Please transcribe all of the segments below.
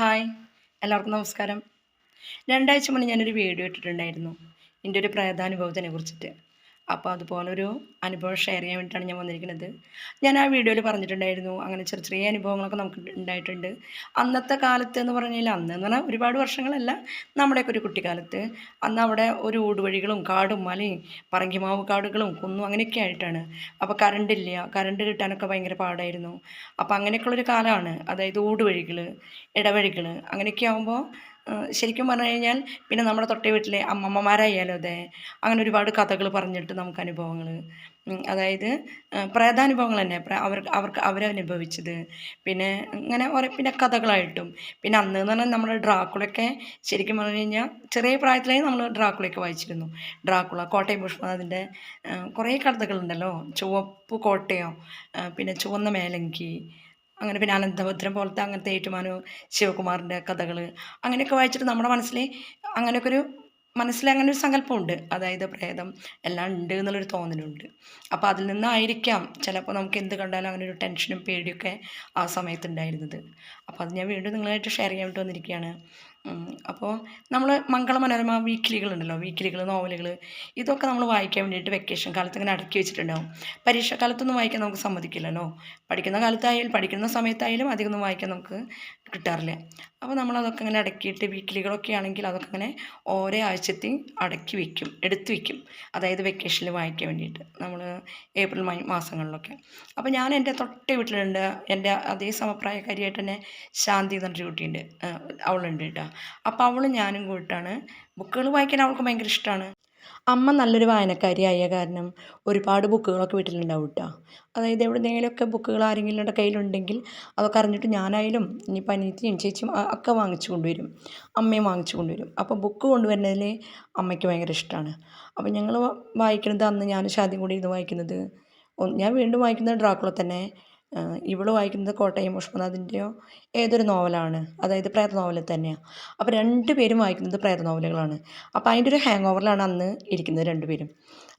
Hi എല്ലാവർക്കും നമസ്കാരം. രണ്ടാഴ്ച മുന്നേ ഞാനൊരു വീഡിയോ ഇട്ടിട്ടുണ്ടായിരുന്നു. എന്റെ ഒരു പ്രേതാനുഭവത്തിനെ കുറിച്ചിട്ട് അപ്പോൾ അതുപോലൊരു അനുഭവം ഷെയർ ചെയ്യാൻ വേണ്ടിയിട്ടാണ് ഞാൻ വന്നിരിക്കുന്നത്. ഞാൻ ആ വീഡിയോയിൽ പറഞ്ഞിട്ടുണ്ടായിരുന്നു. അങ്ങനെ ചെറിയ ചെറിയ അനുഭവങ്ങളൊക്കെ നമുക്ക് ഉണ്ടായിട്ടുണ്ട്. അന്നത്തെ കാലത്ത് എന്ന് പറഞ്ഞാൽ അന്ന് എന്ന് പറഞ്ഞാൽ ഒരുപാട് വർഷങ്ങളല്ല. നമ്മുടെയൊക്കെ ഒരു കുട്ടിക്കാലത്ത്. അന്ന് അവിടെ ഒരു ഊടുവഴികളും കാടും മലയും പറങ്കിമാവ് കാടുകളും കുന്നും അങ്ങനെയൊക്കെ ആയിട്ടാണ്. അപ്പോൾ കറണ്ട് ഇല്ല. കറണ്ട് കിട്ടാനൊക്കെ ഭയങ്കര പാടായിരുന്നു. അപ്പോൾ അങ്ങനെയൊക്കെയുള്ളൊരു കാലമാണ് അതായത് ഊടുവഴികൾ ഇടവഴികൾ അങ്ങനെയൊക്കെ ആകുമ്പോൾ ശരിക്കും പറഞ്ഞു കഴിഞ്ഞാൽ പിന്നെ നമ്മുടെ തൊട്ടേ വീട്ടിലെ അമ്മമ്മമാരായാലും അതെ അങ്ങനെ ഒരുപാട് കഥകൾ പറഞ്ഞിട്ട് നമുക്ക് അനുഭവങ്ങൾ അതായത് പ്രേതാനുഭവങ്ങൾ തന്നെ അവർക്ക് അവർക്ക് അവരനുഭവിച്ചത് പിന്നെ അങ്ങനെ ഓരോ പിന്നെ കഥകളായിട്ടും. പിന്നെ അന്ന് എന്ന് പറഞ്ഞാൽ നമ്മൾ ഡ്രാക്കുളൊക്കെ ശരിക്കും പറഞ്ഞു കഴിഞ്ഞാൽ ചെറിയ പ്രായത്തിലേ നമ്മൾ ഡ്രാക്കുളയൊക്കെ വായിച്ചിരുന്നു. ഡ്രാക്കുള കോട്ടയം പുഷ്പനാഥിന്റെ കുറേ കഥകളുണ്ടല്ലോ. ചുവപ്പ് കോട്ടയോ പിന്നെ ചുവന്ന മേലങ്കി അങ്ങനെ പിന്നെ അനന്തഭദ്രം പോലത്തെ അങ്ങനത്തെ ഏറ്റുമാനു ശിവകുമാറിന്റെ കഥകൾ അങ്ങനെയൊക്കെ വായിച്ചിട്ട് നമ്മുടെ മനസ്സിൽ അങ്ങനെയൊക്കെ ഒരു മനസ്സിൽ അങ്ങനെ ഒരു സങ്കല്പമുണ്ട്. അതായത് പ്രേതം എല്ലാം ഉണ്ട് എന്നുള്ളൊരു തോന്നലുണ്ട്. അപ്പോൾ അതിൽ നിന്നായിരിക്കാം ചിലപ്പോൾ നമുക്ക് എന്ത് കണ്ടാലും അങ്ങനെ ഒരു ടെൻഷനും പേടിയൊക്കെ ആ സമയത്ത് ഉണ്ടായിരുന്നത് അപ്പോൾ അത് ഞാൻ വീണ്ടും നിങ്ങളായിട്ട് ഷെയർ ചെയ്യാൻ വേണ്ടി വന്നിരിക്കുകയാണ് അപ്പോൾ നമ്മൾ മംഗള മനോരമ വീക്കിലികളുണ്ടല്ലോ വീക്കിലികൾ നോവലുകൾ ഇതൊക്കെ നമ്മൾ വായിക്കാൻ വേണ്ടിയിട്ട് വെക്കേഷൻ കാലത്ത് ഇങ്ങനെ അടക്കി വെച്ചിട്ടുണ്ടാവും. പരീക്ഷാ കാലത്തൊന്നും വായിക്കാൻ നമുക്ക് സമ്മതിക്കില്ലല്ലോ. പഠിക്കുന്ന കാലത്തായാലും പഠിക്കുന്ന സമയത്തായാലും അധികമൊന്നും വായിക്കാൻ നമുക്ക് കിട്ടാറില്ല. അപ്പോൾ നമ്മളതൊക്കെ ഇങ്ങനെ അടക്കിയിട്ട് വീക്കിലികളൊക്കെ ആണെങ്കിൽ അതൊക്കെ ഇങ്ങനെ ഓരോ ആഴ്ചത്തെയും അടക്കി വയ്ക്കും എടുത്ത് വയ്ക്കും അതായത് വെക്കേഷനിൽ വായിക്കാൻ വേണ്ടിയിട്ട്. നമ്മൾ ഏപ്രിൽ മാസങ്ങളിലൊക്കെ. അപ്പോൾ ഞാൻ എന്റെ തൊട്ടേ വീട്ടിലുണ്ട്. എന്റെ അതേ സമപ്രായക്കാരിയായിട്ട് തന്നെ ശാന്തി എന്ന് പറഞ്ഞൊരു കുട്ടിയുണ്ട്. അവളുണ്ട് കേട്ടോ. അപ്പോൾ അവളും ഞാനും കൂട്ടാണ് ബുക്കുകൾ വായിക്കാൻ അവൾക്ക് ഭയങ്കര ഇഷ്ടമാണ് അമ്മ നല്ലൊരു വായനക്കാരിയായ കാരണം ഒരുപാട് ബുക്കുകളൊക്കെ വീട്ടിലുണ്ടാവും കേട്ടോ അതായത് എവിടെയെങ്കിലുമൊക്കെ ബുക്കുകൾ ആരെങ്കിലും കയ്യിലുണ്ടെങ്കിൽ അതൊക്കെ അറിഞ്ഞിട്ട് ഞാനായാലും ഇനിയിപ്പോൾ അനിയത്തിയും ചേച്ചിയും ഒക്കെ വാങ്ങിച്ചു കൊണ്ടുവരും. അമ്മയും വാങ്ങിച്ചു കൊണ്ടുവരും. അപ്പോൾ ബുക്ക് കൊണ്ടുവരുന്നതിൽ അമ്മയ്ക്ക് ഭയങ്കര ഇഷ്ടമാണ് അപ്പോൾ ഞങ്ങൾ വായിക്കുന്നത് അന്ന് ഞാൻ ഷാദിയും കൂടി ഇരുന്ന് വായിക്കുന്നത്. ഞാൻ വീണ്ടും വായിക്കുന്നത് ഡ്രാക്കുള തന്നെ. ഇവൾ വായിക്കുന്നത് കോട്ടയം പുഷ്പനാഥിന്റെയോ ഏതൊരു നോവലാണ്? അതായത് പ്രേത നോവൽ തന്നെയാണ് അപ്പോൾ രണ്ട് പേരും വായിക്കുന്നത് പ്രേത നോവലുകളാണ്. അപ്പോൾ അതിന്റെ ഒരു ഹാങ് ഓവറിലാണ് അന്ന് ഇരിക്കുന്നത് രണ്ടുപേരും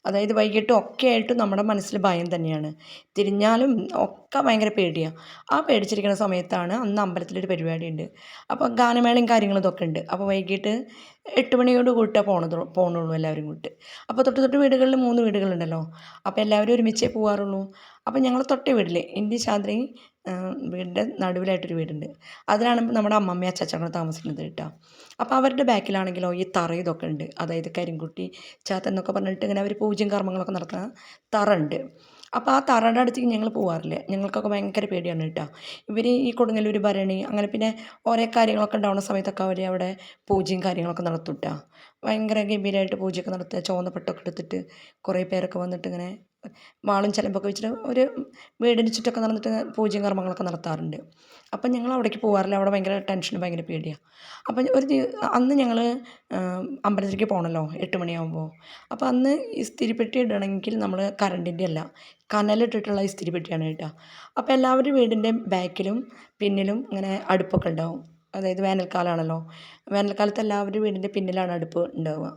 അതായത് വൈകിട്ട് ഒക്കെ ആയിട്ട് നമ്മുടെ മനസ്സിൽ ഭയം തന്നെയാണ്. തിരിഞ്ഞാലും ഒക്കെ ഭയങ്കര പേടിയാണ് ആ പേടിച്ചിരിക്കുന്ന സമയത്താണ് അന്ന് അമ്പലത്തിലൊരു പരിപാടിയുണ്ട്. അപ്പോൾ ഗാനമേളയും കാര്യങ്ങളും ഇതൊക്കെ ഉണ്ട്. അപ്പോൾ വൈകിട്ട് എട്ട് മണിയോട് കൂട്ടാ പോണത് പോകണുള്ളൂ എല്ലാവരും കൂട്ട്. അപ്പോൾ തൊട്ട് തൊട്ട് വീടുകളിൽ മൂന്ന് വീടുകളുണ്ടല്ലോ. അപ്പോൾ എല്ലാവരും ഒരുമിച്ചേ പോകാറുള്ളൂ അപ്പോൾ ഞങ്ങൾ തൊട്ടേ വീട്ടിൽ എന്റെ ശാദ്രി വീടിന്റെ നടുവിലായിട്ടൊരു വീടുണ്ട്. അതിലാണ് നമ്മുടെ അമ്മമ്മ അച്ചാച്ചങ്ങൾ താമസിക്കുന്നത് കേട്ടോ. അപ്പോൾ അവരുടെ ബാക്കിലാണെങ്കിലോ ഈ തറ ഇതൊക്കെ ഉണ്ട്. അതായത് കരിങ്കുട്ടി ചാത്ത എന്നൊക്കെ പറഞ്ഞിട്ട് ഇങ്ങനെ അവർ പൂജ്യം കർമ്മങ്ങളൊക്കെ നടത്തുന്ന തറ ഉണ്ട്. അപ്പോൾ ആ തറയുടെ അടുത്തേക്ക് ഞങ്ങൾ പോകാറില്ല ഞങ്ങൾക്കൊക്കെ ഭയങ്കര പേടിയാണ് കേട്ടോ. ഇവർ ഈ കൊടുങ്ങല്ലൂർ ഭരണി അങ്ങനെ പിന്നെ ഓരോ കാര്യങ്ങളൊക്കെ ഉണ്ടാവുന്ന സമയത്തൊക്കെ അവർ അവിടെ പൂജയും കാര്യങ്ങളൊക്കെ നടത്തും കേട്ടോ. ഭയങ്കര ഗംഭീരമായിട്ട് പൂജയൊക്കെ നടത്തുക ചുവന്ന പെട്ടൊക്കെ എടുത്തിട്ട് കുറേ പേരൊക്കെ വന്നിട്ട് ഇങ്ങനെ വാളും ചിലമ്പൊക്കെ വെച്ചിട്ട് ഒരു വീടിന് ചുറ്റൊക്കെ നടന്നിട്ട് പൂജയും കർമ്മങ്ങളൊക്കെ നടത്താറുണ്ട്. അപ്പം ഞങ്ങൾ അവിടേക്ക് പോകാറില്ല അവിടെ ഭയങ്കര ടെൻഷനും ഭയങ്കര പേടിയാണ് അപ്പം ഒരു അന്ന് ഞങ്ങൾ അമ്പലത്തിലേക്ക് പോകണമല്ലോ എട്ട് മണിയാകുമ്പോൾ അപ്പോൾ അന്ന് ഇസ്തിരിപ്പെട്ടി ഇടണമെങ്കിൽ നമ്മൾ കറണ്ടിന്റെ അല്ല കനലിട്ടിട്ടുള്ള ഇസ്തിരിപ്പെട്ടിയാണ് കേട്ടോ അപ്പോൾ എല്ലാവരും വീടിന്റെ ബാക്കിലും പിന്നിലും ഇങ്ങനെ അടുപ്പൊക്കെ ഉണ്ടാവും. അതായത് വേനൽക്കാലമാണല്ലോ വേനൽക്കാലത്ത് എല്ലാവരും വീടിന്റെ പിന്നിലാണ് അടുപ്പ് ഉണ്ടാവുക.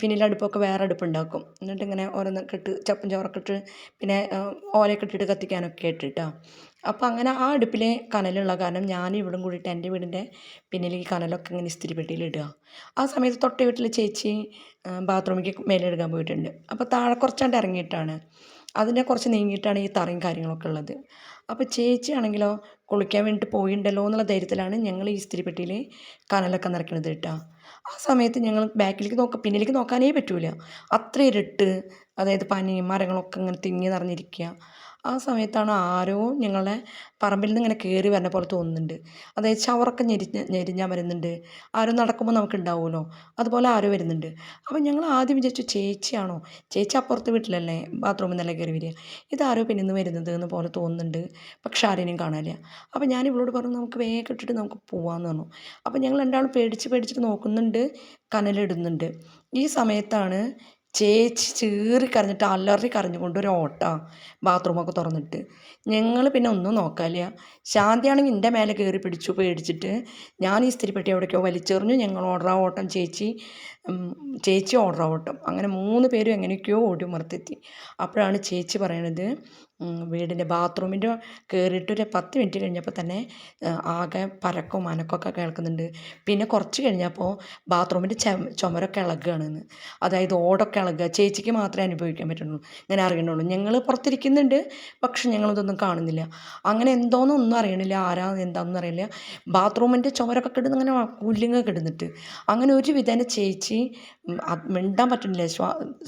പിന്നിൽ അടുപ്പൊക്കെ വേറെ അടുപ്പുണ്ടാക്കും എന്നിട്ട് ഇങ്ങനെ ഓരോന്ന് ഇട്ട് ചപ്പും ചോറൊക്കെ ഇട്ട് പിന്നെ ഓലയൊക്കെ ഇട്ടിട്ട് കത്തിക്കാനൊക്കെ ഇട്ടിട്ടോ അപ്പോൾ അങ്ങനെ ആ അടുപ്പിലെ കനലുള്ള കാരണം ഞാൻ ഇവിടും കൂടിയിട്ട് എന്റെ വീടിന്റെ പിന്നിൽ ഈ കനലൊക്കെ ഇങ്ങനെ ഇസ്തിരി പെട്ടിയിൽ ഇടുക. ആ സമയത്ത് തൊട്ട വീട്ടിൽ ചേച്ചി ബാത്റൂമിലേക്ക് മേലെ എടുക്കാൻ പോയിട്ടുണ്ട്. അപ്പോൾ താഴെ കുറച്ചാണ്ട് ഇറങ്ങിയിട്ടാണ്. അതിന്റെ കുറച്ച് നീങ്ങിയിട്ടാണ് ഈ തറയും കാര്യങ്ങളൊക്കെ ഉള്ളത്. അപ്പോൾ ചേച്ചി ആണെങ്കിലോ കുളിക്കാൻ വേണ്ടിയിട്ട് പോയിണ്ടല്ലോ എന്നുള്ള ധൈര്യത്തിലാണ് ഞങ്ങൾ ഈ ഇസ്തിരിപ്പെട്ടിയിൽ കനലൊക്കെ നിറയ്ക്കണത് കേട്ടോ. ആ സമയത്ത് ഞങ്ങൾ ബാക്കിലേക്ക് നോക്ക പിന്നിലേക്ക് നോക്കാനേ പറ്റൂല. അത്ര ഇരുട്ട് അതായത് പനിയും മരങ്ങളൊക്കെ ഇങ്ങനെ തിങ്ങി നിറഞ്ഞിരിക്കുക ആ സമയത്താണ് ആരോ ഞങ്ങളെ പറമ്പിൽ നിന്ന് ഇങ്ങനെ കയറി വരുന്ന പോലെ തോന്നുന്നുണ്ട്. അതായത് ചവറൊക്കെ ഞെരി ഞെരിഞ്ഞാൽ വരുന്നുണ്ട്. ആരോ നടക്കുമ്പോൾ നമുക്ക് ഉണ്ടാവുമല്ലോ അതുപോലെ ആരോ വരുന്നുണ്ട്. അപ്പോൾ ഞങ്ങൾ ആദ്യം വിചാരിച്ചു ചേച്ചിയാണോ? ചേച്ചി അപ്പുറത്ത് വീട്ടിലല്ലേ ബാത്റൂമിൽ നിന്നല്ലേ കയറി വരിക. ഇതാരോ പിന്നെ നിന്ന് വരുന്നത് എന്ന് പോലെ തോന്നുന്നുണ്ട്. പക്ഷെ ആരെയും കാണാനില്ല. അപ്പോൾ ഞാൻ ഇവളോട് പറഞ്ഞു നമുക്ക് വേഗം ഇട്ടിട്ട് നമുക്ക് പോവാമെന്ന് പറഞ്ഞു. അപ്പോൾ ഞങ്ങൾ രണ്ടാളും പേടിച്ച് പേടിച്ചിട്ട് നോക്കുന്നുണ്ട് കനലിടുന്നുണ്ട്. ഈ സമയത്താണ് ചേച്ചി ചീറി കരഞ്ഞിട്ട് അലറി കരഞ്ഞുകൊണ്ട് ഒരു ഓട്ടാ ബാത്റൂമൊക്കെ തുറന്നിട്ട്. ഞങ്ങൾ പിന്നെ ഒന്നും നോക്കാനില്ല. ശാന്തിയാണെങ്കിൽ എന്റെ മേലെ കയറി പിടിച്ചു പേടിച്ചിട്ട് ഞാൻ ഈ സ്ത്രീപ്പെട്ടി എവിടേക്കോ വലിച്ചെറിഞ്ഞു. ഞങ്ങൾ ഓർഡർ ആ ഓട്ടം ചേച്ചി ചേച്ചി ഓർഡർ ആ ഓട്ടം. അങ്ങനെ മൂന്ന് പേരും എങ്ങനെയൊക്കെയോ ഓടി മറത്തെത്തി അപ്പോഴാണ് ചേച്ചി പറയണത് വീടിന്റെ ബാത്റൂമിന്റെ കയറിയിട്ടൊരു പത്ത് മിനിറ്റ് കഴിഞ്ഞപ്പോൾ തന്നെ ആകെ പരക്കും അനക്കമൊക്കെ കേൾക്കുന്നുണ്ട്. പിന്നെ കുറച്ച് കഴിഞ്ഞപ്പോൾ ബാത്റൂമിന്റെ ചുമരൊക്കെ ഇളകുകയാണെന്ന്. അതായത് ഓടൊക്കെ ഇളകുക. ചേച്ചിക്ക് മാത്രമേ അനുഭവിക്കാൻ പറ്റുള്ളൂ. ഇങ്ങനെ അറിയണുള്ളൂ. ഞങ്ങൾ പുറത്തിരിക്കുന്നുണ്ട് പക്ഷെ ഞങ്ങളിതൊന്നും കാണുന്നില്ല. അങ്ങനെ എന്തോന്നൊന്നും അറിയണില്ല. ആരാ എന്താണെന്ന് അറിയില്ല ബാത്റൂമിന്റെ ചുമരൊക്കെ കിടന്ന് അങ്ങനെ കുല്ലിങ്ങ് കിടന്നിട്ട്. അങ്ങനെ ഒരു വിധേന ചേച്ചി മിണ്ടാൻ പറ്റുന്നില്ല.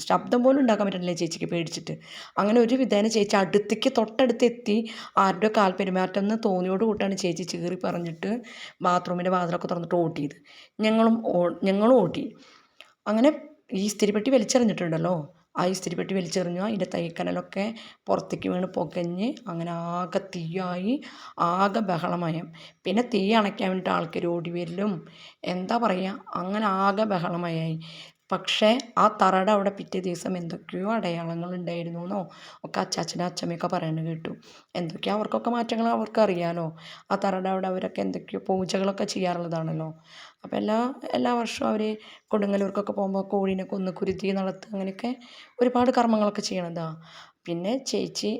ശബ്ദം പോലും ഉണ്ടാക്കാൻ പറ്റുന്നില്ല ചേച്ചിക്ക് പേടിച്ചിട്ട്. അങ്ങനെ ഒരു വിധേന ചേച്ചി അടുത്തേക്ക് തൊട്ടടുത്ത് എത്തി ആരുടെ കാൽ പെരുമാറ്റം എന്ന് തോന്നിയോട് കൂട്ടാണ് ചേച്ചി ചീറി പറഞ്ഞിട്ട് ബാത്റൂമിന്റെ വാതിലൊക്കെ തുറന്നിട്ട് ഓട്ടിയത്. ഞങ്ങളും ഞങ്ങളും ഓട്ടി. അങ്ങനെ ഈ ഇസ്തിരിപ്പെട്ടി വലിച്ചെറിഞ്ഞിട്ടുണ്ടല്ലോ? ആ ഇസ്തിരിപ്പെട്ടി വലിച്ചെറിഞ്ഞു. അതിന്റെ തൈക്കനലൊക്കെ പുറത്തേക്ക് വീണ് പുകഞ്ഞ് അങ്ങനെ ആകെ തീയായി ആകെ ബഹളമയം. പിന്നെ തീ അണയ്ക്കാൻ വേണ്ടിയിട്ട് ആൾക്കാർ ഓടി വരലും. എന്താ പറയുക അങ്ങനെ ആകെ ബഹളമയായി. പക്ഷേ ആ തറയുടെ അവിടെ പിറ്റേ ദിവസം എന്തൊക്കെയോ അടയാളങ്ങൾ ഉണ്ടായിരുന്നു എന്നോ ഒക്കെ അച്ചാച്ചനും അച്ചമ്മയൊക്കെ പറയുന്നത് കേട്ടു. എന്തൊക്കെയാ അവർക്കൊക്കെ മാറ്റങ്ങൾ അവർക്ക് അറിയാമല്ലോ ആ തറയുടെ അവിടെ അവരൊക്കെ എന്തൊക്കെയോ പൂജകളൊക്കെ ചെയ്യാറുള്ളതാണല്ലോ. അപ്പോൾ എല്ലാ എല്ലാ വർഷവും അവർ കൊടുങ്ങല്ലൂർക്കൊക്കെ പോകുമ്പോൾ കോഴീനെ കൊന്ന് കുരുതി നടത്തുക അങ്ങനെയൊക്കെ ഒരുപാട് കർമ്മങ്ങളൊക്കെ ചെയ്യണതാണ് പിന്നെ ചേച്ചി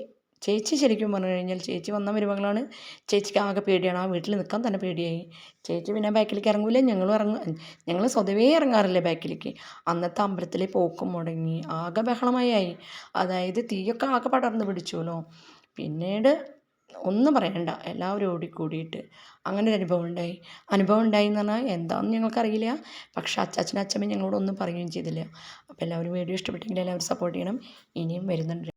ചേച്ചി ശരിക്കും പറഞ്ഞു കഴിഞ്ഞാൽ ചേച്ചി വന്ന മരുമകളാണ്. ചേച്ചിക്ക് ആകെ പേടിയാണ്. ആ വീട്ടിൽ നിൽക്കാൻ തന്നെ പേടിയായി. ചേച്ചി പിന്നെ ബാക്കിലേക്ക് ഇറങ്ങൂല. ഞങ്ങളും ഇറങ്ങും. ഞങ്ങൾ സ്വതവേ ഇറങ്ങാറില്ല ബാക്കിലേക്ക്. അന്നത്തെ അമ്പലത്തിലെ പോക്കും മുടങ്ങി. ആകെ ബഹളമായി അതായത് തീയൊക്കെ ആകെ പടർന്ന് പിടിച്ചുല്ലോ പിന്നീട് ഒന്നും പറയണ്ട. എല്ലാവരും ഓടിക്കൂടിയിട്ട് അങ്ങനെ ഒരു അനുഭവം ഉണ്ടായി. അനുഭവം ഉണ്ടായി എന്ന് പറഞ്ഞാൽ എന്താണെന്ന് ഞങ്ങൾക്കറിയില്ല. പക്ഷേ അച്ചാച്ചനും അച്ചമ്മയും ഞങ്ങളോട് ഒന്നും പറയുകയും ചെയ്തില്ല. അപ്പോൾ എല്ലാവരും വീഡിയോ ഇഷ്ടപ്പെട്ടെങ്കിൽ എല്ലാവരും സപ്പോർട്ട് ചെയ്യണം. ഇനിയും വരുന്നുണ്ട്